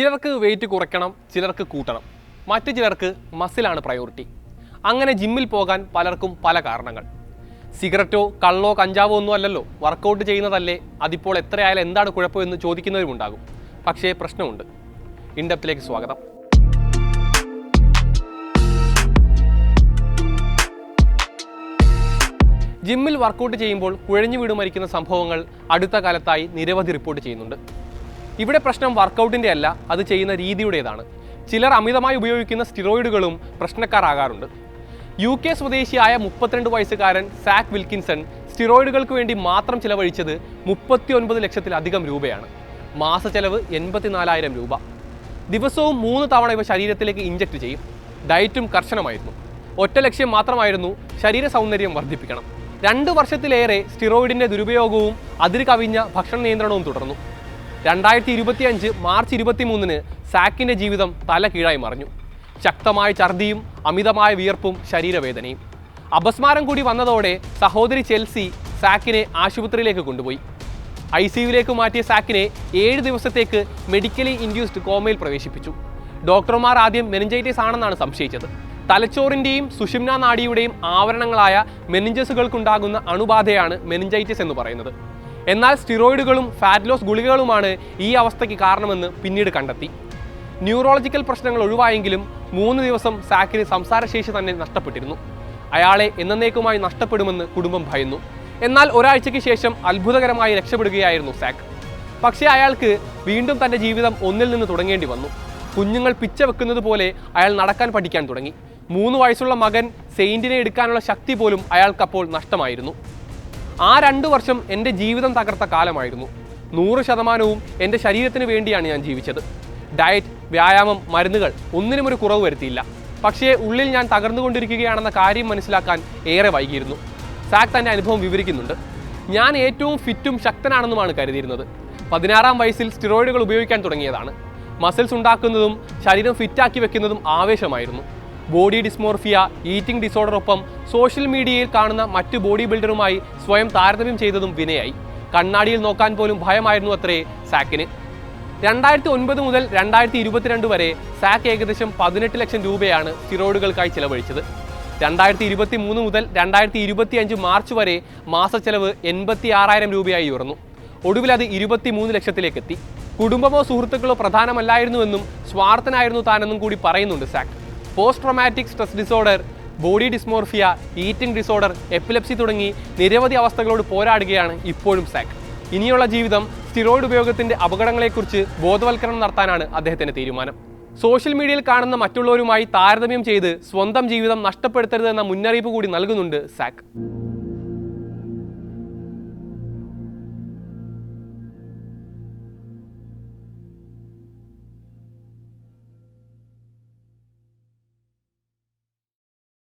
ചിലർക്ക് വെയിറ്റ് കുറയ്ക്കണം ചിലർക്ക് കൂട്ടണം. മറ്റു ചിലർക്ക് മസിലാണ് പ്രയോറിറ്റി അങ്ങനെ ജിമ്മിൽ പോകാൻ പലർക്കും പല കാരണങ്ങൾ. സിഗരറ്റോ കള്ളോ കഞ്ചാവോ ഒന്നും അല്ലല്ലോ. വർക്കൗട്ട് ചെയ്യുന്നതല്ലേ. അതിപ്പോൾ എത്രയായാലും എന്താണ് കുഴപ്പമെന്ന് ചോദിക്കുന്നവരുമുണ്ടാകും പക്ഷേ പ്രശ്നമുണ്ട്. ഇൻഡപ്തിലേക്ക് സ്വാഗതം. ജിമ്മിൽ വർക്കൗട്ട് ചെയ്യുമ്പോൾ കുഴഞ്ഞു വീട് മരിക്കുന്ന സംഭവങ്ങൾ അടുത്ത കാലത്തായി നിരവധി റിപ്പോർട്ട് ചെയ്യുന്നുണ്ട്. ഇവിടെ പ്രശ്നം വർക്കൗട്ടിന്റെ അല്ല അത് ചെയ്യുന്ന രീതിയുടേതാണ്. ചിലർ അമിതമായി ഉപയോഗിക്കുന്ന സ്റ്റിറോയിഡുകളും പ്രശ്നക്കാരാകാറുണ്ട്. യു കെ സ്വദേശിയായ മുപ്പത്തിരണ്ട് വയസ്സുകാരൻ സാക് വിൽക്കിൻസൺ സ്റ്റിറോയിഡുകൾക്ക് വേണ്ടി മാത്രം ചിലവഴിച്ചത് മുപ്പത്തി ഒൻപത് ലക്ഷത്തിലധികം രൂപയാണ്. മാസ ചെലവ് എൺപത്തിനാലായിരം രൂപ. ദിവസവും മൂന്ന് തവണ ഇവ ശരീരത്തിലേക്ക് ഇഞ്ചക്ട് ചെയ്യും. ഡയറ്റും കർശനമായിരുന്നു. ഒറ്റ ലക്ഷ്യം മാത്രമായിരുന്നു ശരീര സൗന്ദര്യം വർദ്ധിപ്പിക്കണം. രണ്ട് വർഷത്തിലേറെ സ്റ്റിറോയിഡിന്റെ ദുരുപയോഗവും അതിര് കവിഞ്ഞ ഭക്ഷണ നിയന്ത്രണവും തുടർന്നു. രണ്ടായിരത്തി ഇരുപത്തി അഞ്ച് മാർച്ച് ഇരുപത്തി മൂന്നിന് സാക്കിന്റെ ജീവിതം തല കീഴായി മറിഞ്ഞു. ശക്തമായ ഛർദിയും അമിതമായ വിയർപ്പും ശരീരവേദനയും. അപസ്മാരം കൂടി വന്നതോടെ സഹോദരി ചെൽസി സാക്കിനെ ആശുപത്രിയിലേക്ക് കൊണ്ടുപോയി. ഐ സിയുലേക്ക് മാറ്റിയ സാക്കിനെ ഏഴ് ദിവസത്തേക്ക് മെഡിക്കലി ഇൻഡ്യൂസ്ഡ് കോമയിൽ പ്രവേശിപ്പിച്ചു. ഡോക്ടർമാർ ആദ്യം മെനിഞ്ചൈറ്റിസ് ആണെന്നാണ് സംശയിച്ചത്. തലച്ചോറിന്റെയും സുഷിംന നാഡിയുടെയും ആവരണങ്ങളായ മെനിഞ്ചസുകൾക്കുണ്ടാകുന്ന അണുബാധയാണ് മെനിഞ്ചൈറ്റിസ് എന്ന് പറയുന്നത്. എന്നാൽ സ്റ്റിറോയിഡുകളും ഫാറ്റ്ലോസ് ഗുളികകളുമാണ് ഈ അവസ്ഥയ്ക്ക് കാരണമെന്ന് പിന്നീട് കണ്ടെത്തി. ന്യൂറോളജിക്കൽ പ്രശ്നങ്ങൾ ഒഴിവായെങ്കിലും മൂന്ന് ദിവസം സാക്കിന് സംസാരശേഷി തന്നെ നഷ്ടപ്പെട്ടിരുന്നു. അയാളെ എന്നേക്കുമായി നഷ്ടപ്പെടുമെന്ന് കുടുംബം ഭയന്നു. എന്നാൽ ഒരാഴ്ചയ്ക്ക് ശേഷം അത്ഭുതകരമായി രക്ഷപ്പെടുകയായിരുന്നു സാക്ക്. പക്ഷേ അയാൾക്ക് വീണ്ടും തന്റെ ജീവിതം ഒന്നിൽ നിന്ന് തുടങ്ങേണ്ടി വന്നു. കുഞ്ഞുങ്ങൾ പിച്ച വെക്കുന്നത് പോലെ അയാൾ നടക്കാൻ പഠിക്കാൻ തുടങ്ങി. മൂന്ന് വയസ്സുള്ള മകൻ സെയിന്റിനെ എടുക്കാനുള്ള ശക്തി പോലും അയാൾക്കപ്പോൾ നഷ്ടമായിരുന്നു. ആ രണ്ട് വർഷം എന്റെ ജീവിതം തകർത്ത കാലമായിരുന്നു. നൂറ് ശതമാനവും എന്റെ ശരീരത്തിന് വേണ്ടിയാണ് ഞാൻ ജീവിച്ചത്. ഡയറ്റ് വ്യായാമം മരുന്നുകൾ ഒന്നിനും ഒരു കുറവ് വരുത്തിയില്ല. പക്ഷേ ഉള്ളിൽ ഞാൻ തകർന്നുകൊണ്ടിരിക്കുകയാണെന്ന കാര്യം മനസ്സിലാക്കാൻ ഏറെ വൈകിയിരുന്നു. സാക് തന്റെ അനുഭവം വിവരിക്കുന്നുണ്ട്. ഞാൻ ഏറ്റവും ഫിറ്റും ശക്തനാണെന്നുമാണ് കരുതിയിരുന്നത്. പതിനാറാം വയസ്സിൽ സ്റ്റിറോയിഡുകൾ ഉപയോഗിക്കാൻ തുടങ്ങിയതാണ്. മസിൽസ് ഉണ്ടാക്കുന്നതും ശരീരം ഫിറ്റാക്കി വെക്കുന്നതും ആവേശമായിരുന്നു. ബോഡി ഡിസ്മോർഫിയ ഈറ്റിംഗ് ഡിസോർഡറൊപ്പം സോഷ്യൽ മീഡിയയിൽ കാണുന്ന മറ്റ് ബോഡി ബിൽഡറുമായി സ്വയം താരതമ്യം ചെയ്തതും വിനയായി. കണ്ണാടിയിൽ നോക്കാൻ പോലും ഭയമായിരുന്നു അത്രേ സാക്കിന്. രണ്ടായിരത്തി ഒൻപത് മുതൽ രണ്ടായിരത്തി ഇരുപത്തിരണ്ട് വരെ സാക്ക് ഏകദേശം പതിനെട്ട് ലക്ഷം രൂപയാണ് സ്റ്റിറോയിഡുകൾക്കായി ചിലവഴിച്ചത്. രണ്ടായിരത്തി ഇരുപത്തി മൂന്ന് മുതൽ രണ്ടായിരത്തി ഇരുപത്തി അഞ്ച് മാർച്ച് വരെ മാസച്ചെലവ് എൺപത്തി ആറായിരം രൂപയായി ഉയർന്നു. ഒടുവിൽ അത് ഇരുപത്തി മൂന്ന് ലക്ഷത്തിലേക്കെത്തി കുടുംബമോ സുഹൃത്തുക്കളോ പ്രധാനമല്ലായിരുന്നുവെന്നും സ്വാർത്ഥനായിരുന്നു താനെന്നും കൂടി പറയുന്നുണ്ട് Zack. Post traumatic stress disorder body dysmorphia eating disorder epilepsy തുടങ്ങി നിരവധി അവസ്ഥകളോട് പോരാടുകയാണ് ഇപ്പോഴും സാക്ക് ഇനിയുള്ള ജീവിതം സ്റ്റിറോയിഡ് ഉപയോഗത്തിന്റെ അപകടങ്ങളെക്കുറിച്ച് ബോധവൽക്കരണം നടത്താനാണ് അദ്ദേഹത്തിന്റെ തീരുമാനം. സോഷ്യൽ മീഡിയയിൽ കാണുന്ന മറ്റുള്ളവരുമായി താരതമ്യം ചെയ്ത് സ്വന്തം ജീവിതം നഷ്ടപ്പെടുത്തരുതെന്ന മുന്നറിയിപ്പ് കൂടി നൽകുന്നുണ്ട് സാക്ക്